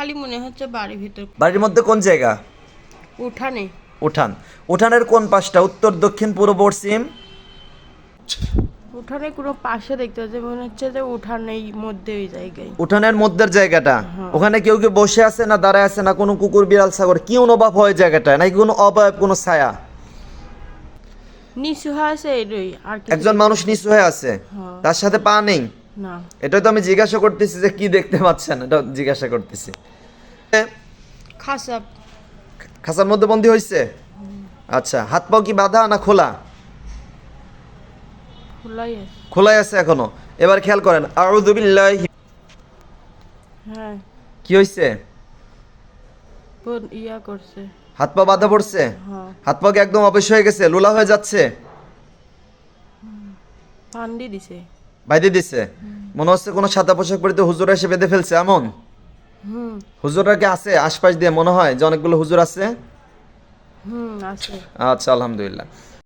খালি মনে হচ্ছে বাড়ির ভিতর বাড়ির মধ্যে কোন জায়গা? উঠানে। উঠান। উঠানের কোন পাশটা? উত্তর দক্ষিণ পূর্ব পশ্চিম? উঠানে কোনো পাশে দেখতে হচ্ছে মনে হচ্ছে যে উঠানেই মধ্যে ওই জায়গায়। উঠানের মধ্যের জায়গাটা? ওখানে কেউ কি বসে আছে না দাঁড়ায় আছে না কোনো কুকুর বিড়াল সাগর কি অনুভব হয় জায়গাটা নাকি কোনো অবয়ব কোনো ছায়া? নিচু হয়েছে এরই আর একজন মানুষ নিচু হয়ে আছে? হ্যাঁ। তার সাথে পা নেই? না। এটাই তো আমি জিজ্ঞাসা করতেছি যে কি দেখতে পাচ্ছেন? এটা জিজ্ঞাসা করতেছি। খাসা। খাঁচার মধ্যে বন্দি হয়েছে আচ্ছা হাত পাও কি বাঁধা না খোলা? খোলাই আছে। এখনও। এবার খেয়াল করেন আউযুবিল্লাহি হ্যাঁ। কি বোন ইয়া করছে। হাত পা বাঁধা পড়ছে? হ্যাঁ। হাত পা কি একদম অপেশ হয়ে গেছে? লোলা হয়ে যাচ্ছে? পান্ডি দিছে। বাইদে দিছে? মনে হচ্ছে কোনো সাদা পোশাক পরিতে হুজুর এসে বেঁধে ফেলছে এমন? হুজুররা কি আছে আশপাশ দিয়ে মনে হয় যে অনেকগুলো হুজুর আছে? আছে। আচ্ছা আলহামদুলিল্লাহ।